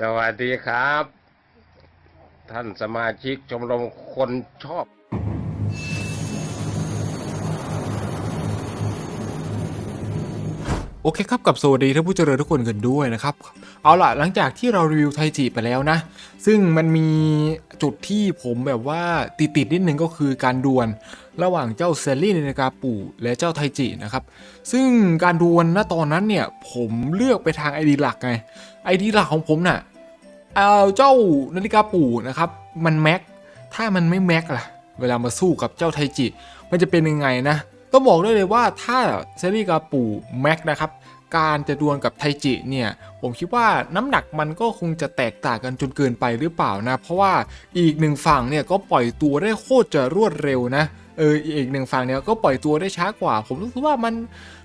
สวัสดีครับ ท่านสมาชิกชมรมคนชอบ โอเคครับกับสวัสดีท่านผู้เจริญทุกคนกันด้วยนะครับ เอาล่ะ หลังจากที่เรารีวิวไทจิไปแล้วนะ ซึ่งมันมีจุดที่ผมแบบว่าติดติดนิดนึงก็คือการดวลระหว่างเจ้าเซลลี่ในนากาปู่และเจ้าไทจินะครับ ซึ่งการดวลณตอนนั้นเนี่ย ผมเลือกไปทางไอดีหลักไงไอดีหลักของผมน่ะ เอาเจ้านาฬิกาปู่นะครับ มันแม็ก ถ้ามันไม่แม็กล่ะ เวลามาสู้กับเจ้าไทจิ มันจะเป็นยังไงนะ ต้องบอกได้เลยว่าถ้าเซรีกาปูแม็กนะครับ การจะดวลกับไทจิเนี่ย ผมคิดว่าน้ำหนักมันก็คงจะแตกต่างกันจนเกินไปหรือเปล่านะ เพราะว่าอีกหนึ่งฝั่งเนี่ยก็ปล่อยตัวได้โคตรจะรวดเร็วนะ เอออีกหนึ่งฝั่งเนี่ยก็ปล่อยตัวได้ช้ากว่า ผมรู้สึกว่ามัน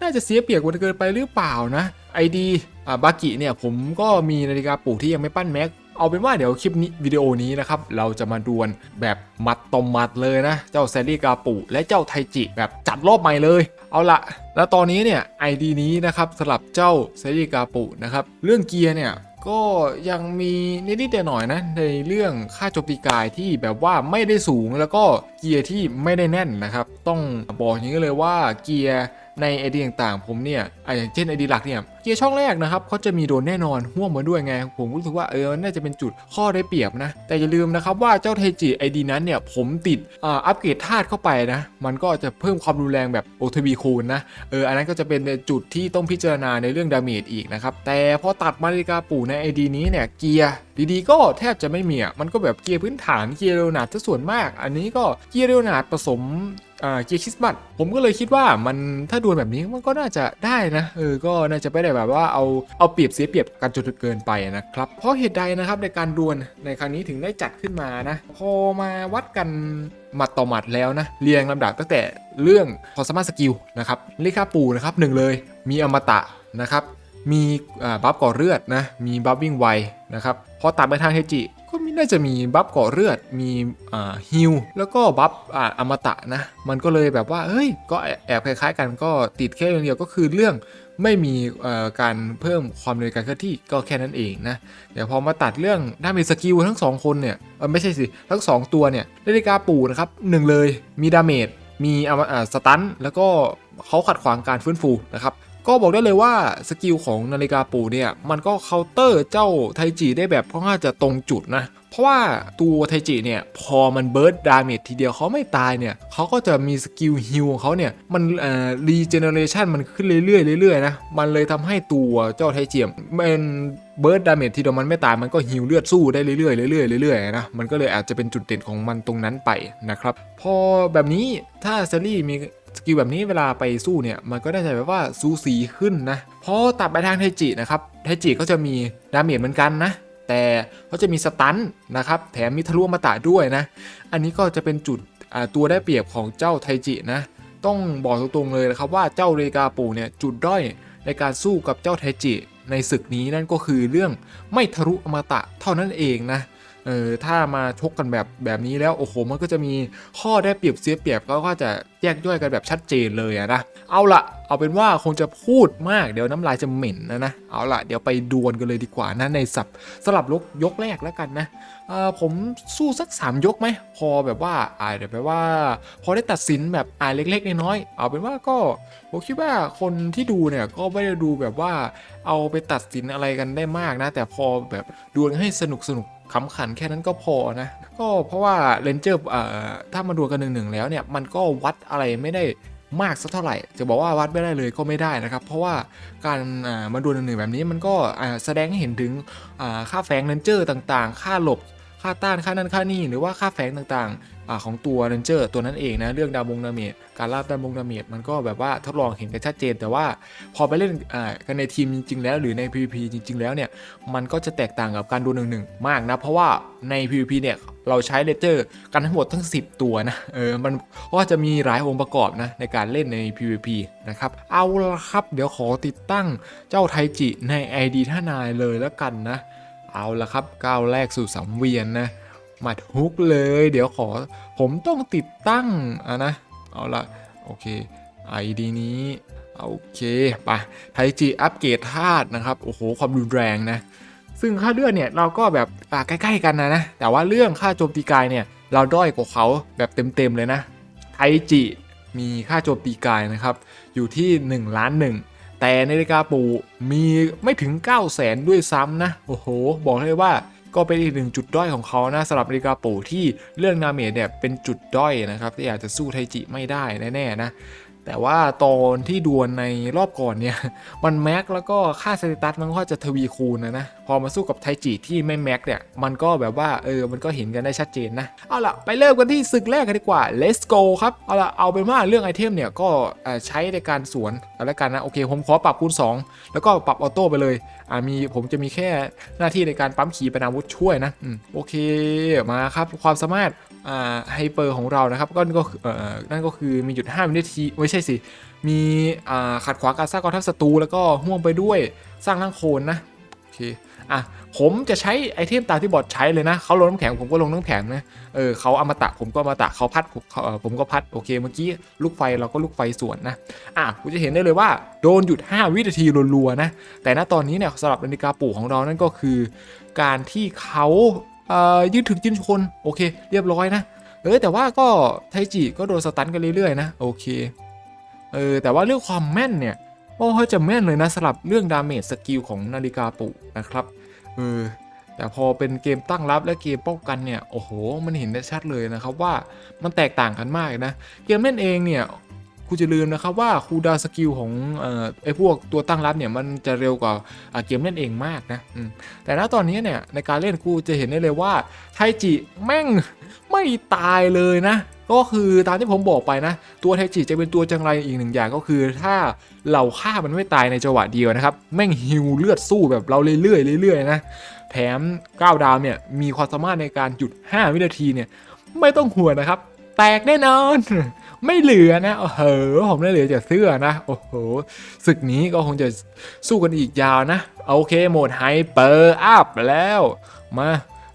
น่าจะเสียเปรียบกว่าเกินไปหรือเปล่านะไอดีอ่าบากิเนี่ยผมก็มีนาฬิกาปลุกที่ยังไม่ปั้นแม็กเอาเป็นว่าเดี๋ยวคลิปนี้วิดีโอนี้นะครับเราจะมาดวลแบบมัดตอมมัดเลยนะ เจ้าแซรี่กาปูและเจ้าไทจิแบบจัดรอบใหม่เลย เอาละแล้วตอนนี้เนี่ยไอดีนี้นะครับสำหรับเจ้าแซรี่กาปูนะครับเรื่องเกียร์เนี่ย ก็ยังมีนิดๆหน่อยนะในเรื่องค่าโจมตีกายที่แบบว่าไม่ได้สูงแล้วก็เกียร์ที่ไม่ได้แน่นนะครับ ต้องบอกอย่างนี้เลยว่าเกียร์ ในไอเดียต่างๆ ผมเนี่ยอย่างเช่นไอเดียหลักเนี่ยเกียร์ช่องแรกนะครับเขาจะมีโดนแน่นอนห่วงมาด้วยไง ผมรู้สึกว่าเออน่าจะเป็นจุดข้อได้เปรียบนะ แต่อย่าลืมนะครับว่าเจ้าไทจิไอดีนั้นเนี่ยผมติดอ,อัปเกรดธาตุเข้าไปนะ มันก็จะเพิ่มความรุนแรงแบบโอทบีคูณนะเอออันนั้นก็จะเป็นจุดที่ต้องพิจารณาในเรื่องดาเมจอีกนะครับแต่พอตัดมาริกาปู่ในไอดีนี้เนี่ยเกียร์ ดีๆ ก็แทบจะไม่มีอะมันก็แบบเกียร์พื้นฐานเกียร์เรโอนาดซะส่วนมาก อันนี้ก็เกียร์เรโอนาดผสมเกียร์คริสต์มาสผมก็เลยคิดว่ามันถ้าดวลแบบนี้มันก็น่าจะได้นะเออก็น่าจะไม่ได้แบบว่าเอาเอาเปรียบเสียเปรียบกันจนเกินไปนะครับเพราะเหตุใดนะครับในการดวลในครั้งนี้ถึงได้จัดขึ้นมานะพอมาวัดกันหมัดต่อหมัดแล้วนะเรียงลำดับตั้งแต่เรื่องพอสมารถสกิลนะครับลิคาปูนะครับหนึ่งเลยมีอมตะนะครับ มีบัฟก่อเลือดนะมีบัฟวิ่งไวนะครับพอตัดไปทางเฮจิก็มีน่าจะมีบัฟก่อเลือดมีฮิลแล้วก็บัฟออมตะนะมันก็เลยแบบว่าเฮ้ยก็แอบคล้ายๆ กันก็ติดแค่อย่างเดียวก็คือเรื่องไม่มีการเพิ่มความเร็วการเคลื่อนที่ก็แค่นั้นเองนะเดี๋ยวพอมาตัดเรื่องด้านมีสกิลทั้งสองคนเนี่ยไม่ใช่สิทั้งสองตัวเนี่ยนาฬิกาปูนะครับหนึ่งเลยมีดาเมจมีสตันแล้วก็เขาขัดขวางการฟื้นฟูนะครับ ก็บอกได้เลยว่าสกิลของนาฬิกาปูเนี่ย มันก็เคาน์เตอร์เจ้าไทจิได้แบบค่อนข้างจะตรงจุดนะ เพราะว่าตัวไทจิเนี่ย พอมันเบิร์ดดาเมจทีเดียวเขาไม่ตายเนี่ยเขาก็จะมีสกิลฮิลของเขาเนี่ย มันเอ่อรีเจเนเรชันมันขึ้นเรื่อยๆเรื่อยๆนะ มันเลยทำให้ตัวเจ้าไทจิมันเบิร์ดดาเมจทีเดียวมันไม่ตายมันก็ฮิลเลือดสู้ได้เรื่อยๆเรื่อยๆเรื่อยๆนะมันก็เลยอาจจะเป็นจุดเด่นของมันตรงนั้นไปนะครับพอแบบนี้ถ้าเซรี่มี สกิลแบบนี้เวลาไปสู้เนี่ยมันก็ได้ใจแบบว่าสูสีขึ้นนะ เพอตัดไปทางไทจินะครับไทจิก็จะมีดาเมจเหมือนกันนะ แต่เขาจะมีสตันนะครับแถมมีทะลุอมตะด้วยนะ อันนี้ก็จะเป็นจุดตัวได้เปรียบของเจ้าไทจินะ ต้องบอกตรงๆเลยนะครับว่าเจ้าเรกาปูเนี่ยจุดด้อยในการสู้กับเจ้าไทจิในศึกนี้นั่นก็คือเรื่องไม่ทะลุอมตะเท่านั้นเองนะ เออถ้ามาชกกันแบบแบบนี้แล้วโอ้โหมันก็จะมีข้อได้เปรียบเสียเปรียบก็ก็จะแยกย่อยกันแบบชัดเจนเลยนะเอาละเอาเป็นว่าคงจะพูดมากเดี๋ยวน้ำลายจะเหม็นนะนะเอาละเดี๋ยวไปดวลกันเลยดีกว่านะในสับสลับยกยกแรกแล้วกันนะเออผมสู้สัก 3 ยกไหมพอแบบว่าอ่าเดี๋ยวแปลว่า พอได้ตัดสินแบบอ่าเล็กๆน้อยๆเอาเป็นว่าก็ผมคิดว่าคนที่ดูเนี่ยก็ไม่ได้ดูแบบว่าเอาไปตัดสินอะไรกันได้มากนะ แต่พอแบบดวลให้สนุกสนุก ขำขันแค่นั้นก็พอนะ ก็เพราะว่าเลนเจอร์เอ่อถ้ามาดูกันหนึ่งๆแล้วเนี่ย มันก็วัดอะไรไม่ได้มากสักเท่าไหร่ จะบอกว่าวัดไม่ได้เลยก็ไม่ได้นะครับ เพราะว่าการอ่ามาดวลหนึ่งๆแบบนี้มันก็แสดงให้เห็นถึงค่าแฝงเลนเจอร์ต่างๆ ค่าหลบ ค่าต้านค่านั่นค่านี่หรือว่าค่าแฝงต่างๆของตัวเรนเจอร์ตัวนั้นเองนะเรื่องดาวมงดาเมจการลาบดาวมงดาเมจมันก็แบบว่าทดลองเห็นกันชัดเจน แต่ว่าพอไปเล่นกันในทีมจริงๆแล้ว หรือใน PVP จริง ๆ แล้วเนี่ยมันก็จะแตกต่างกับการดูหนึ่งหนึ่งๆมากนะเพราะว่าใน PVP เนี่ยเราใช้เลเจอร์กันทั้งหมดทั้ง 10 ตัวนะเออมันก็จะมีหลายองค์ประกอบนะในการเล่นใน PVP นะครับเอาละครับเดี๋ยวขอติดตั้งเจ้าไทจิใน ID ท่านายเลยแล้วกันนะ เอาละครับก้าวแรกสู่สังเวียนนะหมัดฮุกเลย เดี๋ยวขอผมต้องติดตั้งอะนะ เอาละโอเค ID นี้โอเคไปไทจิอัปเกรดธาตุนะครับ โอ้โห ความรุนแรงนะ ซึ่งค่าเลือดเนี่ยเราก็แบบใกล้ ๆ กันนะนะ แต่ว่าเรื่องค่าโจมตีกายเนี่ย เราด้อยกว่าเขาแบบเต็ม ๆ เลยนะ ไทจิมีค่าโจมตีกายนะครับ อยู่ที่1ล้านหนึ่ง แต่นาฬิกาปู่มีไม่ถึง 9 0 0แสนด้วยซ้ำนะ โอ้โห บอกเลยว่าก็เป็นอีกหนึ่งจุดด้อยของเขานะสำหรับนาฬิกาปู่ที่เรื่องนาเมจเนี่ยเป็นจุดด้อยนะครับที่อาจจะสู้ไทจิไม่ได้แน่ๆนะ แต่ว่าตอนที่ดวลในรอบก่อนเนี่ย มันแม็กแล้วก็ค่าสเตตัสมันก็จะทวีคูณนะนะ พอมาสู้กับไทจิที่ไม่แม็กเนี่ย มันก็แบบว่าเออ มันก็เห็นกันได้ชัดเจนนะ เอาล่ะ ไปเริ่มกันที่ศึกแรกกันดีกว่า let's go ครับ เอาล่ะ เอาเป็นว่าเรื่องไอเทมเนี่ย ก็ใช้ในการสวนแล้วกันนะ โอเค ผมขอปรับคูณ 2 แล้วก็ปรับออโต้ไปเลย อ่ามีผมจะมีแค่หน้าที่ในการปั๊มขีปนาวุธช่วยนะ อืม โอเค มาครับ ความสามารถ ไฮเปอร์ของเรานะครับก็ก็นั่นก็คือมีหยุด5วินาทีไม่ใช่สิ มีขัดขวางการสร้างกองทัพศัตรูแล้วก็ห่วงไปด้วยสร้างร่างโคลนนะโอเคอะผมจะใช้ไอเทมตามที่บอทใช้เลยนะเขาลงน้ำแข็งผมก็ลงน้ำแข็งนะเออเขาอมตะผมก็อมตะเขาพัดผมก็พัดโอเคเมื่อกี้ลูกไฟเราก็ลูกไฟสวนนะอะคุณจะเห็นได้เลยว่าโดนหยุด 5 วินาทีรัวๆนะแต่ณตอนนี้เนี่ยสำหรับนาฬิกาปู่ของเรานั่นก็คือ การที่เขา ยืดถึงยืนชนโอเค เรียบร้อยนะเออแต่ว่าก็ไทจิก็โดนสตันกันเรื่อยๆนะโอเคเออแต่ว่าเรื่องความแม่นเนี่ยโอ้เขาจะแม่นเลยนะสำหรับเรื่องดาเมจสกิลของนาฬิกาปู่นะครับเออแต่พอเป็นเกมตั้งรับและเกมป้องกันเนี่ยโอ้โหมันเห็นได้ชัดเลยนะครับว่ามันแตกต่างกันมากนะเกมเล่นเองเนี่ย คุณจะลืมนะครับว่าคูดาสกิลของอไอ้พวกตัวตั้งรับเนี่ยมันจะเร็วกว่าเกมเล่นเองมากนะแต่ณตอนนี้เนี่ยในการเล่นกูจะเห็นได้เลยว่าไทจิแม่งไม่ตายเลยนะ ก็คือตามที่ผมบอกไปนะ ตัวไทจิจะเป็นตัวจังไรอีกหนึ่งอย่างก็คือ ถ้าเราฆ่ามันไม่ตายในจังหวะเดียวนะครับแม่งฮิวเลือดสู้แบบเราเรื่อยๆเรื่อยๆนะแถม9ดาวเนี่ยมีความสามารถในการหยุด 5 วินาทีเนี่ยไม่ต้องห่วงนะครับ แตกแน่นอน ไม่เหลือนะโอ้โหผมได้เหลือแต่เสื้อนะโอ้โหศึกนี้ก็คงจะสู้กันอีกยาวนะโอเคโหมดไฮเปอร์อัพแล้วมา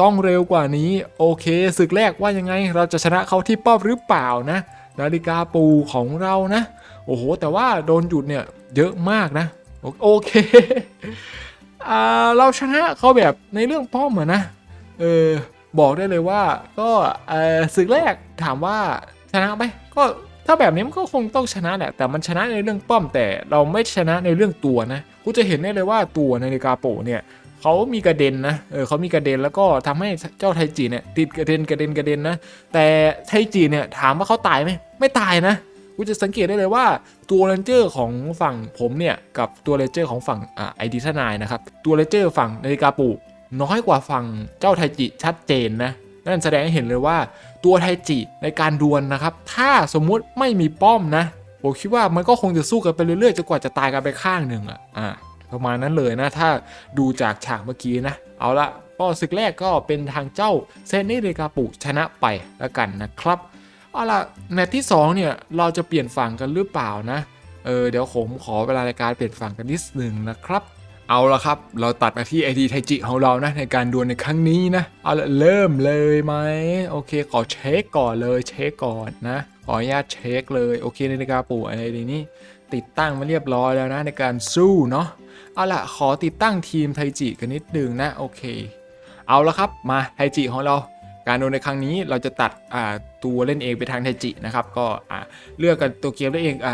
ต้องเร็วกว่านี้โอเคศึกแรกว่ายังไง เราจะชนะเขาที่ป้อมหรือเปล่านะ นาฬิกาปูของเรานะ โอ้โห แต่ว่าโดนหยุดเนี่ยเยอะมากนะ โอเคอ่าเราชนะเขาแบบในเรื่องป้อมอะนะเออบอกได้เลยว่าก็เออศึกแรกถามว่าชนะไหม ก็ถ้าแบบนี้มันก็คงต้องชนะแหละ แต่มันชนะในเรื่องป้อมแต่เราไม่ชนะในเรื่องตัวนะกูจะเห็นได้เลยว่าตัวนาฬิกาโปเนี่ยเขามีกระเด็นนะ เออเขามีกระเด็นแล้วก็ทำให้เจ้าไทจิเนี่ยติดกระเด็นกระเด็นกระเด็นนะ แต่ไทจิเนี่ยถามว่าเขาตายไหมไม่ตายนะกูจะสังเกตได้เลยว่าตัวเรนเจอร์ของฝั่งผมเนี่ยกับตัวเรนเจอร์ของฝั่งอ่าไอดีทนายนะครับ ตัวเรนเจอร์ฝั่งนาฬิกาปูน้อยกว่าฝั่งเจ้าไทจิชัดเจนนะ นั่นแสดงให้เห็นเลยว่าตัวไทจิในการดวลนะครับ ถ้าสมมุติไม่มีป้อมนะ ผมคิดว่ามันก็คงจะสู้กันไปเรื่อยๆจนกว่าจะตายกันไปข้างหนึ่งอะอะประมาณนั้นเลยนะ ถ้าดูจากฉากเมื่อกี้นะ เอาละก็ศึกแรกก็เป็นทางเจ้าเซนนีเรกาปุชนะไปแล้วกันนะครับเอาละแมตที่2เนี่ยเราจะเปลี่ยนฝั่งกันหรือเปล่านะเออเดี๋ยวผมขอเวลาในการเปลี่ยนฝั่งกันนิดหนึ่งนะครับ เอาละครับ เราตัดมาที่ไอดีไทจิของเรานะ ในการดวลในครั้งนี้นะ เอาละเริ่มเลยไหม โอเค ขอเช็คก่อนเลยเช็คก่อนนะ ขออนุญาตเช็คเลย โอเคนาฬิกาปู่ไอดีนี้ ติดตั้งมาเรียบร้อยแล้วนะ ในการสู้เนาะเอาละขอติดตั้งทีมไทจิกันนิดนึงนะ โอเค เอาละครับมาไทจิของเราการดวลในครั้งนี้เราจะตัดตัวเล่นเองไปทางไทจินะครับ ก็เลือกกันตัวเกมได้เองอ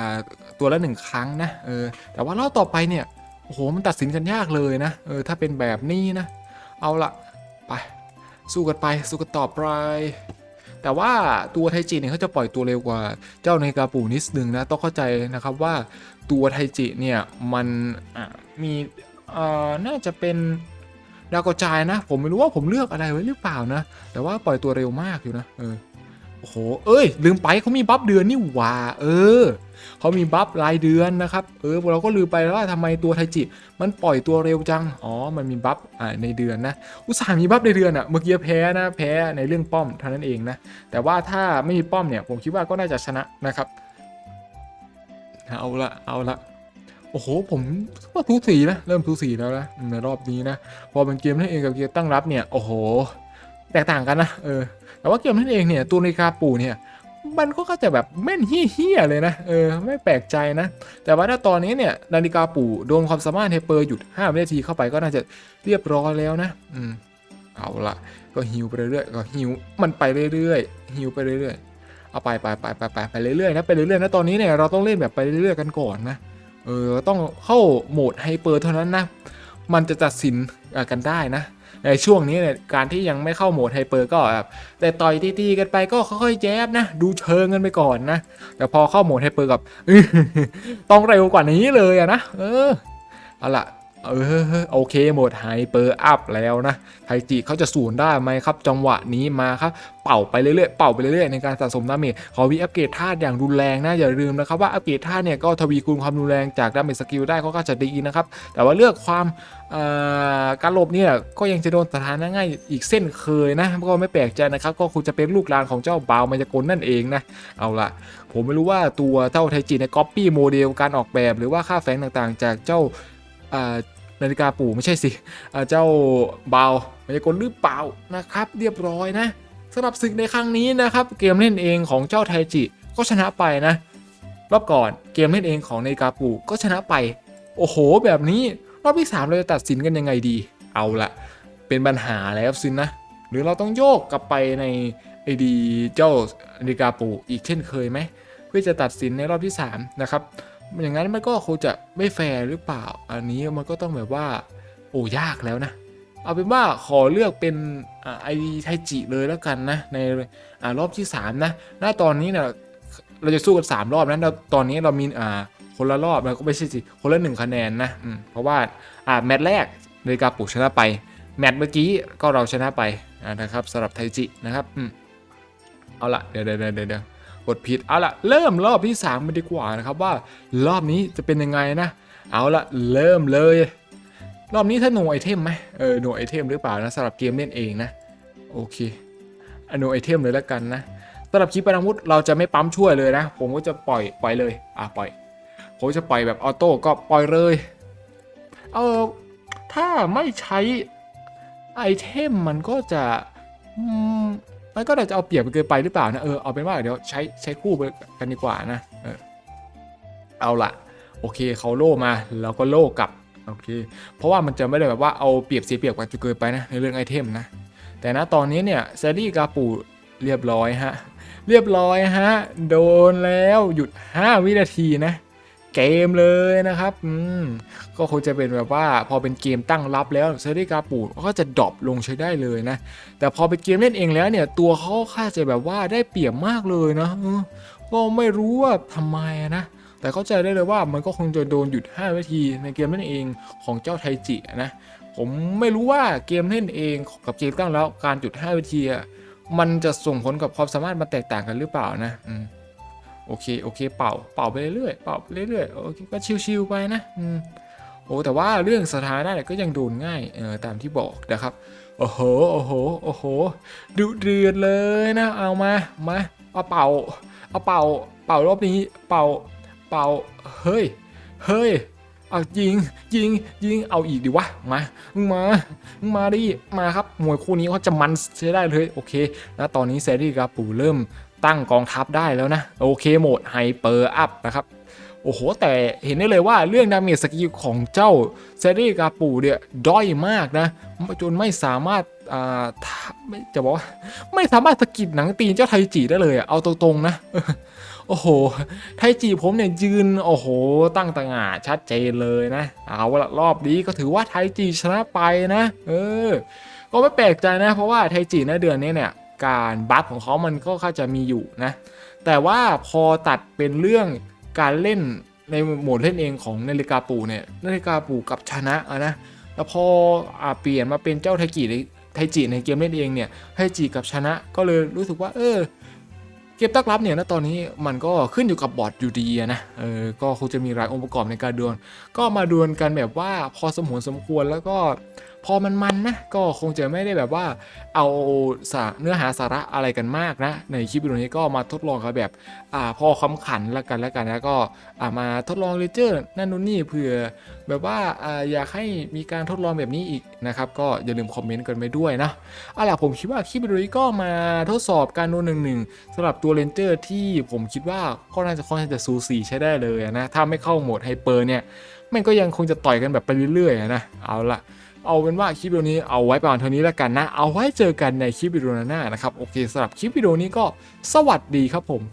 ตัวละหนึ่งครั้งนะเออแต่ว่ารอบต่อไปเนี่ย โอ้โห มันตัดสินกันยากเลยนะ เออ ถ้าเป็นแบบนี้นะ เอาละไป สู้กันไป สู้กันต่อไป แต่ว่าตัวไทจิเนี่ยเขาจะปล่อยตัวเร็วกว่าเจ้าในกาปูนิดนึงนะ ต้องเข้าใจนะครับว่าตัวไทจิเนี่ยมันมีเอ่อน่าจะเป็นดาวกระจายนะ ผมไม่รู้ว่าผมเลือกอะไรไว้หรือเปล่านะ แต่ว่าปล่อยตัวเร็วมากอยู่นะ เออ โอ้โห เอ้ย ลืมไปเขามีบัฟเดือนนี่หว่า เออ เขามีบัฟรายเดือนนะครับ เออ เราก็ลืมไปว่าทำไมตัวไทจิ มันปล่อยตัวเร็วจัง อ๋อ มันมีบัฟอ่าในเดือนนะ อุตส่าห์มีบัฟในเดือนอะเมื่อกี้แพ้นะ แพ้ในเรื่องป้อมเท่านั้นเองนะ แต่ว่าถ้าไม่มีป้อมเนี่ย ผมคิดว่าก็น่าจะชนะนะครับ เอาละ เอาละโอ้โห ผมว่าทูสีนะ เริ่มทูสีแล้วนะในรอบนี้นะ พอเป็นเกมนั่นเองกับเกมตั้งรับเนี่ย โอ้โห แตกต่างกันนะ เออ แต่ว่าเกมนั่นเองเนี่ยตัวนาฬิกาปู่เนี่ยมันก็จะแบบแม่นเฮี้ยๆเลยนะเออไม่แปลกใจนะ แต่ว่าถ้าตอนนี้เนี่ยนาฬิกาปู่โดนความสามารถเฮเปอร์หยุด5วินาทีเข้าไปก็น่าจะเรียบร้อยแล้วนะ อืมเอาละก็ฮิวไปเรื่อยๆก็ฮิวมันไปเรื่อยๆฮิวไปเรื่อยๆเอาไปไปไปไปไปไปเรื่อยๆนะไปเรื่อยๆนะตอนนี้เนี่ยเราต้องเล่นแบบไปเรื่อยๆกันก่อนนะเออต้องเข้าโหมดไฮเปอร์เท่านั้นนะมันจะตัดสินกันได้นะ ในช่วงนี้เนี่ยการที่ยังไม่เข้าโหมดไฮเปอร์ก็แบบแต่ต่อยตีๆกันไปก็ค่อยๆแจ๊บนะ ดูเชิงกันไปก่อนนะ แต่พอเข้าโหมดไฮเปอร์กับต้องเร็วกว่านี้เลยอะนะเออเอาล่ะ เออโอเคหมดไฮเปอร์อัพแล้วนะไทจิเขาจะสูนได้ไหมครับ จังหวะนี้มาครับเป่าไปเรื่อยๆเป่าไปเรื่อยๆในการสะสมดาเมจขอวีอัปเกรดธาตุอย่างรุนแรงนะอย่าลืมนะครับว่าอัปเกรดธาตุเนี่ยก็ทวีคูณความรุนแรงจากดาเมจสกิลได้ก็จะดีนะครับแต่ว่าเลือกความการหลบเนี่ยก็ยังจะโดนสถานะง่ายอีกเส้นเคยนะก็ไม่แปลกใจนะครับก็คงจะเป็นลูกหลานของเจ้าบาวมายากลนั่นเองนะเอาละผมไม่รู้ว่าตัวเจ้าไทจิในก๊อปปี้โมเดลการออกแบบ หรือว่าค่าแฝงต่างๆ จากเจ้า นาฬิกาปู่ไม่ใช่สิเจ้าเบาวมายากลหรือเปล่านะครับเรียบร้อยนะสำหรับศึกในครั้งนี้นะครับเกมเล่นเองของเจ้าไทจิก็ชนะไปนะ รอบก่อนเกมเล่นเองของนาฬิกาปู่ก็ชนะไป โอ้โห แบบนี้รอบที่ 3 เราจะตัดสินกันยังไงดี เอาละเป็นปัญหาแล้วสินนะ หรือเราต้องโยกกลับไปในไอดีเจ้านาฬิกาปู่อีกเช่นเคยไหมเพื่อจะตัดสินในรอบที่ 3 นะครับ อย่างนั้นมันก็คงจะไม่แฟร์หรือเปล่า อันนี้มันก็ต้องแบบว่าโอ้ยากแล้วนะ เอาเป็นว่าขอเลือกเป็นไอดีไทจิเลยแล้วกันนะ ในอรอบที่ 3 นะณตอนนี้เนี่ยเราจะสู้กัน 3 รอบนะตอนนี้เรามีอ่าคนละรอบแล้วก็ไม่ใช่สิคนละหนึ่งคะแนนนะเพราะว่าอ่าแมตช์แรกนกาปุชนะไป แมตช์เมื่อกี้ก็เราชนะไปนะครับสำหรับไทจินะครับอเอาละเดี๋ยวเดี๋ยวเดี๋ยว กดผิดเอาละเริ่มรอบที่3ไปดีกว่านะครับว่ารอบนี้จะเป็นยังไงนะ เอาละเริ่มเลย รอบนี้ถ้าโนไอเทมไหมเออโนไอเทมหรือเปล่านะสำหรับเกมเล่นเองนะโอเคโนไอเทมเลยแล้วกันนะสำหรับคลิปปนาวุธเราจะไม่ปั๊มช่วยเลยนะ ผมก็จะปล่อยปล่อยเลยอะปล่อยผมจะปล่อยแบบออโต้ก็ปล่อยเลยเออถ้าไม่ใช้ไอเทมมันก็จะ มันก็อาจจะเอาเปรียบเกินไปหรือเปล่านะเออเอาเป็นว่าเดี๋ยวใช้ใช้คู่กันดีกว่านะเออเอาละโอเคเขาโล่มาแล้วก็โล่กลับโอเค เพราะว่ามันจะไม่ได้แบบว่าเอาเปรียบเสียเปรียบกันจนเกินไปนะในเรื่องไอเทมนะ แต่นะตอนนี้เนี่ยแซรี่กาปูเรียบร้อยฮะเรียบร้อยฮะโดนแล้วหยุด 5 วินาทีนะ เกมเลยนะครับอืมก็คงจะเป็นแบบว่าพอเป็นเกมตั้งรับแล้วเซรีกาปูก็จะดรอปลงใช้ได้เลยนะ แต่พอเป็นเกมเล่นเองแล้วเนี่ยตัวเขาค่าจะแบบว่าได้เปรียบมากเลยนะก็ไม่รู้ว่าทำไมนะแต่เข้าใจได้เลยว่ามันก็คงจะโดนหยุด5วินาทีในเกมเล่นเองของเจ้าไทจินะ ผมไม่รู้ว่าเกมเล่นเองกับเกมตั้งแล้วการหยุด5วินาทีมันจะส่งผลกับความสามารถมันแตกต่างกันหรือเปล่านะอื โอเคโอเค เป่าเป่าไปเรื่อยๆเป่าไปเรื่อยๆโอเคก็ชิวๆไปนะอืมโอ้แต่ว่าเรื่องสถานะเนี่ยก็ยังโดนง่ายเออตามที่บอกนะครับโอ้โหโอ้โหโอ้โหดุเดือดเลยนะเอามามาเอาเป่าเอาเป่าเป่ารอบนี้เป่าเป่าเฮ้ยเฮ้ยเอายิงยิงยิงเอาอีกดิวะมามึงมามึงมาดิมาครับมวยคู่นี้เขาจะมันใช้ได้เลยโอเคนะตอนนี้แซรี่กาปูเริ่ม ตั้งกองทัพได้แล้วนะ โอเคโหมดไฮเปอร์อัพนะครับโอ้โห แต่เห็นได้เลยว่าเรื่องดาเมจสกิลของเจ้าแซรีกาปูเนี่ยด้อยมากนะ จนไม่สามารถอ่าถ้าไม่จะบอกว่าไม่สามารถสกิดหนังตีนเจ้าไทจิได้เลยเอาตรงๆนะ โอ้โห ไทจิผมเนี่ยยืน โอ้โห ตั้งตางาชัดเจนเลยนะ เอาละรอบนี้ก็ถือว่าไทจิชนะไปนะ เออ ก็ไม่แปลกใจนะ เพราะว่าไทจิในเดือนนี้เนี่ย การบัฟของเขามันก็ค่าจะมีอยู่นะ แต่ว่าพอตัดเป็นเรื่องการเล่นในโหมดเล่นเองของนาฬิกาปู่เนี่ยนาฬิกาปู่กับชนะนะแล้วพออเปลี่ยนมาเป็นเจ้าไทจิในไทจิในเกมเล่นเองเนี่ยไทจิกับชนะก็เลยรู้สึกว่า เออเกมตั้งรับเนี่ยนะตอนนี้มันก็ขึ้นอยู่กับบอร์ดอยู่ดีนะ เออ ก็คงจะมีหลายองค์ประกอบในการดวล ก็มาดวลกันแบบว่าพอสมหตุสมควรแล้วก็ พอมันมันนะก็คงจะไม่ได้แบบว่าเอาสาเนื้อหาสาระอะไรกันมากนะ ในคลิปวิดีโอนี้ก็มาทดลองกันแบบอ่าพอคำขันแล้วกันแล้วกันแล้วก็อ่ามาทดลองเลเจอร์นั่นนู่นนี่เผื่อแบบว่าอ่าอยากให้มีการทดลองแบบนี้อีกนะครับก็อย่าลืมคอมเมนต์กันไปด้วยนะเอาล่ะผมคิดว่าคลิปวิดีโอนี้ก็มาทดสอบการโน้นหนึ่งหนึ่งสำหรับตัวเลนเจอร์ที่ผมคิดว่าก็น่าจะค่อนข้างจะซูซีใช้ได้เลยนะถ้าไม่เข้าโหมดไฮเปอร์เนี่ยมันก็ยังคงจะต่อยกันแบบไปเรื่อยๆนะเอาละ เอาเป็นว่าคลิปวิดีโอนี้เอาไว้ประมาณเท่านี้แล้วกันนะ เอาไว้เจอกันในคลิปวิดีโอหน้านะครับ โอเคสำหรับคลิปวิดีโอนี้ก็สวัสดีครับผม